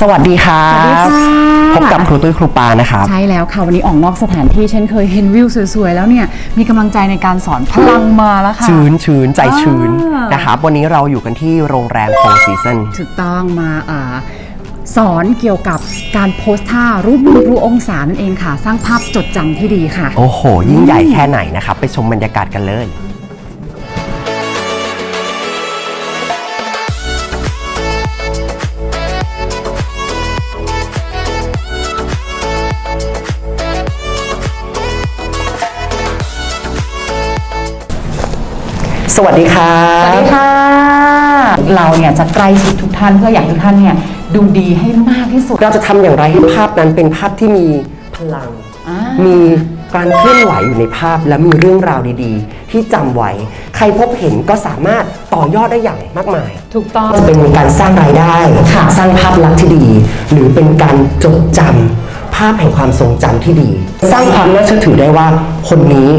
สวัสดีครับสวัสดีค่ะ พบกับครูตุ้ยครูปานะครับ ใช่แล้วค่ะ วันนี้ออกนอกสถานที่เช่นเคยเห็นวิวสวยๆ แล้วเนี่ย มีกำลังใจในการสอนพลังมาแล้วค่ะ ชื้นชื้นใจชื้นอ่าน นะครับ วันนี้เราอยู่กันที่โรงแรมโฟร์ซีซัน ถูกต้องมาอ่าสอนเกี่ยวกับการโพสท่ารูปมือรูปองศานั่นเองค่ะ สร้างภาพจดจำที่ดีค่ะ โอ้โห ยิ่งใหญ่แค่ไหนนะครับ ไปชมบรรยากาศกันเลย สวัสดีครับสวัสดีค่ะ เราเนี่ยจะใกล้ชิดทุกท่านเพื่ออยากให้ทุกท่านเนี่ยดูดีให้มากที่สุดเราจะทำอย่างไรให้ภาพนั้นเป็นภาพที่มีพลัง อ่ามีการเคลื่อนไหวอยู่ในภาพและมีเรื่องราวดีๆ ที่จำไว้ ใครพบเห็นก็สามารถต่อยอดได้อย่างมากมาย ถูกต้อง จะเป็นการสร้างรายได้ ค่ะ สร้างภาพลักษณ์ที่ดี หรือเป็นการจดจำภาพแห่งความทรงจำที่ดี สร้างความน่าเชื่อถือได้ว่าคนนี้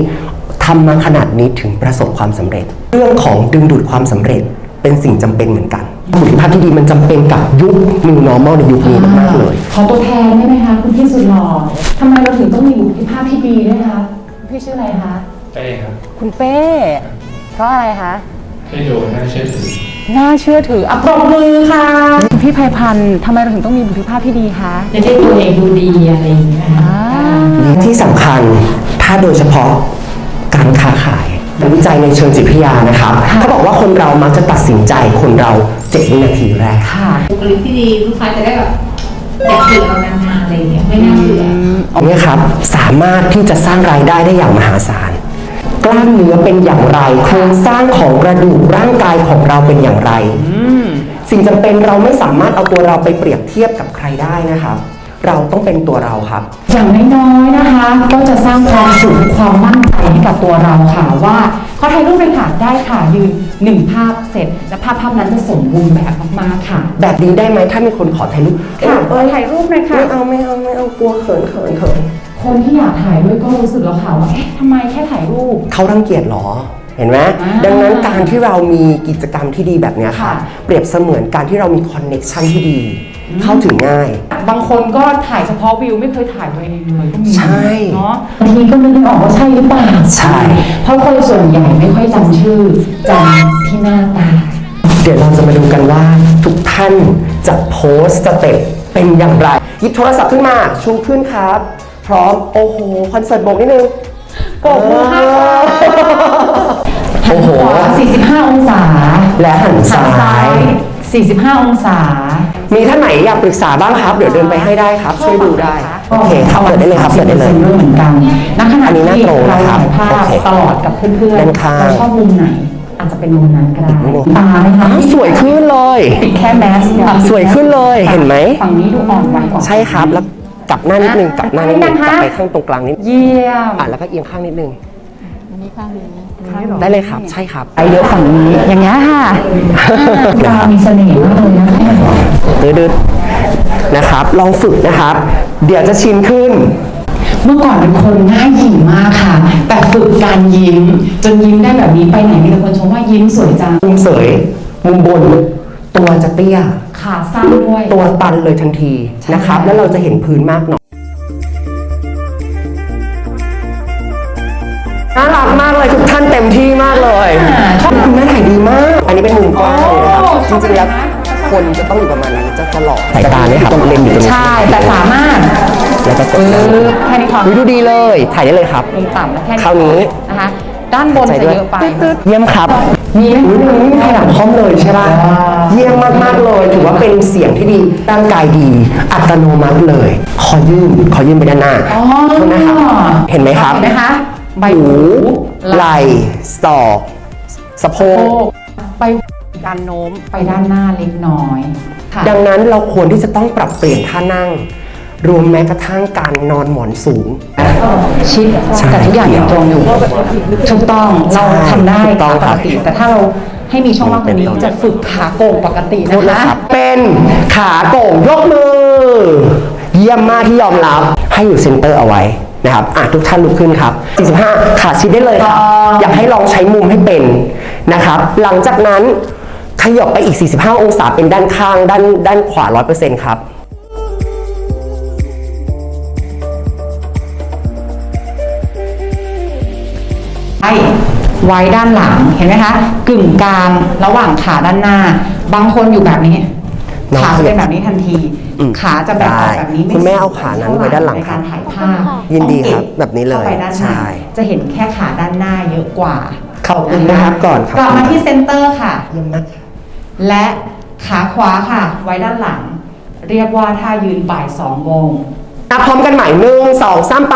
ทำมาขนาดนี้ถึงประสบความสำเร็จ เรื่องของดึงดูดความสำเร็จเป็นสิ่งจำเป็นเหมือนกันบุคลิกภาพที่ดีมันจำเป็นกับยุค new normal ในยุคนี้มากๆเลย ขอตัวแทนได้ไหมคะคุณพี่สุดหล่อทำไมเราถึงต้องมีบุคลิกภาพที่ดีด้วยคะพี่ชื่ออะไรคะเป้ครับคุณเป้ เพราะอะไรคะให้ดูน่าเชื่อถือน่าเชื่อถืออะปรบมือค่ะคุณพี่ภัยพันธ์ทำไมเราถึงต้องมีบุคลิกภาพที่ดีคะจะได้ตัวเองดูดีอะไรอย่างเงี้ยค่ะอ่าที่สำคัญถ้าโดยเฉพาะ จัยในเชิงจิตวิทยานะครับเขาบอกว่าคนเรามักจะตัดสินใจคนเราเจ็ดวินาทีแรกค่ะบุคลิกที่ดีลูกค้าจะได้แบบอยากอยู่กับเรานานๆอะไรอย่างเงี้ยไม่น่าเบื่ออันนี้ครับสามารถที่จะสร้างรายได้ได้อย่างมหาศาลกล้ามเนื้อเป็นอย่างไรโครงสร้างของกระดูกร่างกายของเราเป็นอย่างไรสิ่งจำเป็นเราไม่สามารถเอาตัวเราไปเปรียบเทียบกับใครได้นะครับ เราต้องเป็นตัวเราครับ อย่างน้อยๆนะคะ ก็จะสร้างความสุขความมั่นใจให้กับตัวเราค่ะว่าขอถ่ายรูปเลยค่ะได้ค่ะยืนหนึ่งภาพเสร็จ และภาพภาพนั้นจะสมบูรณ์แบบมากๆค่ะ แบบนี้ได้ไหมถ้ามีคนขอถ่ายรูปค่ะเออถ่ายรูปเลยค่ะไม่เอาไม่เอาไม่เอากลัวเขินเขินเขินคนที่อยากถ่ายด้วยก็รู้สึกแล้วค่ะว่าเอ๊ะทำไมแค่ถ่ายรูปเขารังเกียจเหรอเห็นไหมอ่าดังนั้นการที่เรามีกิจกรรมที่ดีแบบเนี้ยค่ะค่ะ เปรียบเสมือนการที่เรามีคอนเน็กชันที่ดี เข้าถึงง่าย บางคนก็ถ่ายเฉพาะวิวไม่เคยถ่ายตัวเองเลยก็มีใช่ เนาะบางทีก็นึกไม่ออกว่าใช่หรือเปล่าใช่ เพราะคนส่วนใหญ่ไม่ค่อยจำชื่อจำที่หน้าตา เดี๋ยวเราจะมาดูกันว่าทุกท่านจะโพสต์สเต็ปเป็นอย่างไร หยิบโทรศัพท์ขึ้นมาชูขึ้นครับ พร้อมโอ้โห คอนเสิร์ตโบกนิดนึงปรบมือให้ค่ะ โอ้โหขวา45 องศาและหันหันซ้าซ้าย ย 45 องศา มีท่านไหนอยากปรึกษาบ้างครับ เดี๋ยวเดินไปให้ได้ครับ ช่วยดูได้ โอเคครับเปิดได้เลยครับเปิดได้เลยเหมือนกันณขณะอันนี้หน้าที่ตรงเรานะครับถ่ายภาโอพเคตลอดกับเพื่อนด้านข้าง เราชอบมุมไหน อาจจะเป็นมุมนั้นก็ได้มุมตาไหมคะอ้าวสวยขึ้นเลย ปิดแค่แมสเนี่ยสวยขึ้นเลยเห็นไหม ฝั่งนี้ดูอ่อนไหวกว่าใช่ครับแล้วกลับหน้านิดนึงกลับหน้านิดนึงอะกลับไปข้างตรงกลางนิดเยี่ยม อะแล้วก็เอียงข้างนิดนึง ข้างหรอได้เลยครับ ใช่ครับไปเยอะฝั่งนี้ อย่างเงี้ยค่ะตามีเสน่ห์มากเลยนะคะดืดๆนะครับ ลองฝึกนะครับ เดี๋ยวจะชินขึ้นเมื่อก่อนเป็นคนหน้าหยิ่งมากค่ะ แต่ฝึกการยิ้ม จนยิ้มได้แบบนี้ไปไหนมีแต่คนชมว่ายิ้มสวยจังมุมเสยมุมบน ตัวจะเตี้ยขาสั้นด้วย ตัวตันเลยทันทีนะครับใช่แล้วเราจะเห็นพื้นมากหน่อย รับจริงๆแล้วคนจะต้องอยู่ประมาณนี้จะจะหลอกสายตาเนี่ยครับตรงเลนส์อยู่ตรงนี้ใช่ แต่สามารถแล้วก็กดปึ๊นั่งบแค่นี้พออุ๊ยดูดีเลย ถ่ายได้เลยครับมุมต่ำแล้วแค่นี้คราวนี้นะคะด้านบนใจจะด้วยเยอะไปเยี่ยมครับมีไหมอุ๊ยวันนี้ไม่มีใครหลังคอมเลยใช่ป่ะเยี่ยมมากๆเลย ถือว่าเป็นเสียงที่ดีร่างกายดี อัตโนมัติเลย ขอยื่นขอยื่นไปด้านหน้าอ๋อโทษนะครับเห็นไหมครับเห็นไหมคะใบหูหูไหล่ศอกสะโพโพกกไป การโน้มไปด้านหน้าเล็กน้อยค่ะดังนั้นเราควรที่จะต้องปรับเปลี่ยนท่านั่ง รวมแม้กระทั่งการนอนหมอนสูง ชิดใช่แต่ทุกอย่างยังตรงอยู่ถูกต้องเราทำได้ถูกต้องขาปครักบติ แต่ถ้าเราให้มีช่องว่างตรงนี้เป็นต้นจะฝึกขาโก่งปกติโทษนะนะคะครับเป็นขาโก่งยกมือ เยี่ยมมากที่ยอมรับให้อยู่เซนเตอร์เอาไว้นะครับอะทุกท่านลุกขึ้นครับ 45 ขาชิดได้เลยครับ อยากให้ลองใช้มุมให้เป็นนะครับ หลังจากนั้น ขยับไปอีก 45 องศาเป็นด้านข้างด้านด้านขวา 100%ครับไว้ไว้ด้านหลังเห็นไหมคะกึ่งกลางระหว่างขาด้านหน้า บางคนอยู่แบบนี้ขาจะเป็นแบบนี้ทันทีขาจะแบบงออแบบนี้ได้คุณแม่เอาขานั้นไว้ด้านหลังในการถ่ายภาพยินดีครับแบบนี้เลยใช่จะเห็นแค่ขาด้านหน้าเยอะกว่าขอบคุณนะครับก่อนครับ กลับมาที่เซนเตอร์ค่ะยี่ยมค่ะ และขาขวาค่ะ ไว้ด้านหลัง เรียกว่าท่ายืนบ่ายสองโมงนับพร้อมกันใหม่หนึ่งสองสามไป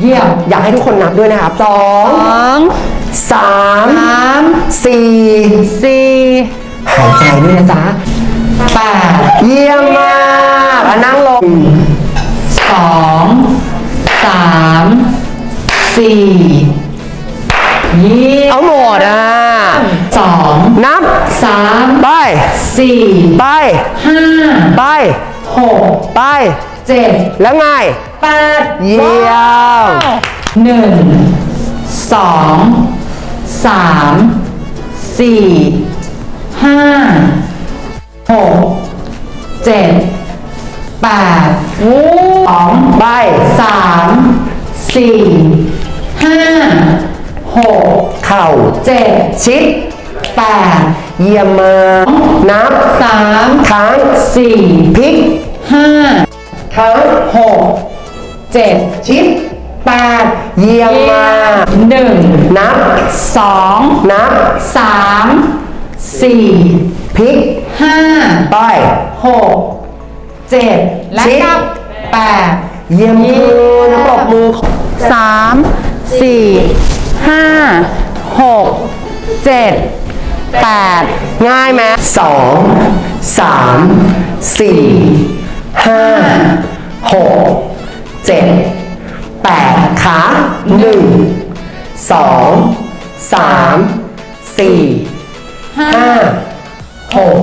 เยี่ยม อยากให้ทุกคนนับด้วยนะครับสองสองสามสามสี่สี่หายใจด้วยนะจ๊ะแปดเยี่ยมมากอะนั่งลง สองนับสามไป สี่ไป ห้าไป หกไป เจ็ดแล้วไง แปดเยี่ยม หนึ่งสองสามสี่ห้าหกเจ็ดแปดสองไปสามสี่ห้าหกเข่าเจ็ดชิด แปดเยี่ยมมากนับสามค้างสี่พลิกห้าค้างหกเจ็ดชิดแปดเยี่ยมมากหนึ่งนับสองนับสามสี่พลิกห้าไปหกเจ็ดและชิดเก้าแปดเยี่ยมคุณปรบมือสามสี่ห้าหกเจ็ด แปดง่ายไหมสองสามสี่ห้าหกเจ็ดแปดขาหนึ่งสองสามสี่ห้าหก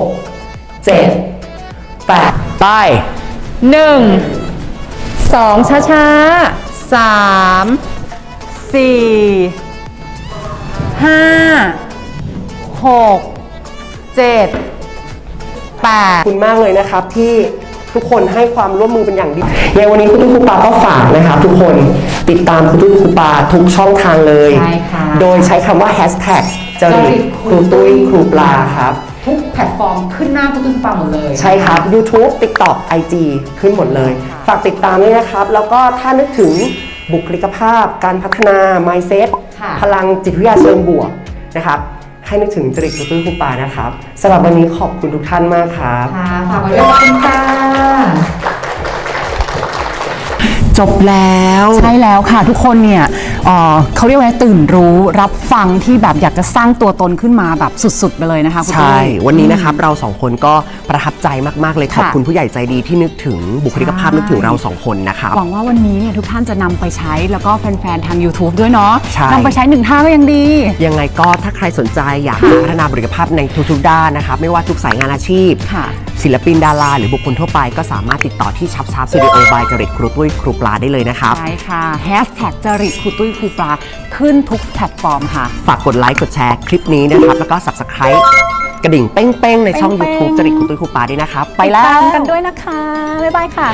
เจ็ดแปดไปหนึ่งสองช้าๆสามสี่ห้า หกเจ็ดแปด ขอบคุณมากเลยนะครับที่ทุกคนให้ความร่วมมือเป็นอย่างดียังไงวันนี้คุณตุ้ยครูปาก็ฝากนะครับทุกคนติดตามคุณตุ้ยครูปาทุกช่องทางเลย ใช่ค่ะโดยใช้คำว่า hashtag จริตครูตุ้ยครูปลาครับ ทุกแพลตฟอร์มขึ้นหน้าคุณตุ้ยฟังหมดเลยใช่ครับ YouTube TikTok IG ขึ้นหมดเลย ฝากติดตามด้วยนะครับ แล้วก็ถ้านึกถึงบุคลิกภาพ การพัฒนา mindset ค่ะพลังจิตวิทยาเชิงบวกนะครับ ให้นึกถึงจริตครูตุ้ยครูปานะครับสำหรับวันนี้ขอบคุณทุกท่านมากครับ ค่ะฝากไว้ด้วยขอบคุณค่ะ จบแล้ว ใช่แล้วค่ะทุกคนเนี่ย เอ่อเขาเรียกว่าไงตื่นรู้รับฟังที่แบบอยากจะสร้างตัวตนขึ้นมาแบบสุดๆไปเลยนะคะคุณใช่ตุ้ยวันนี้นะครับเราสองคนก็ประทับใจมากๆเลยขอบค่ะคุณผู้ใหญ่ใจดีที่นึกถึงบุคลิกภาพใช่นึกถึงเราสองคนนะครับหวังว่าวันนี้เนี่ยทุกท่านจะนำไปใช้แล้วก็แฟนๆทาง YouTube ด้วยเนาะใช่นำไปใช้หนึ่งท่าก็ยังดี ยังไงก็ถ้าใครสนใจอยากจะพัฒนาบุคลิกภาพในทุกๆด้านนะครับไม่ว่าทุกสายงานอาชีพค่ะศิลปินดาราหรือบุคคลทั่วไปก็สามารถติดต่อที่ชับชับสตูดิโอบายจริตครูตุ้ยครูปลาได้เลยนะครับใช่ค่ะแฮชแท็กจริตครูตุ้ยครูปลาขึ้นทุกแพลตฟอร์มค่ะ ฝากกดไลค์กดแชร์คลิปนี้นะครับ แล้วก็ subscribe กระดิ่งเป้งๆ ในช่อง เป้งๆ YouTube จริตครูตุ้ยครูปลาด้วยนะครับ ไปแล้ติดตาวกันด้วยนะคะ บ๊ายบายค่ะ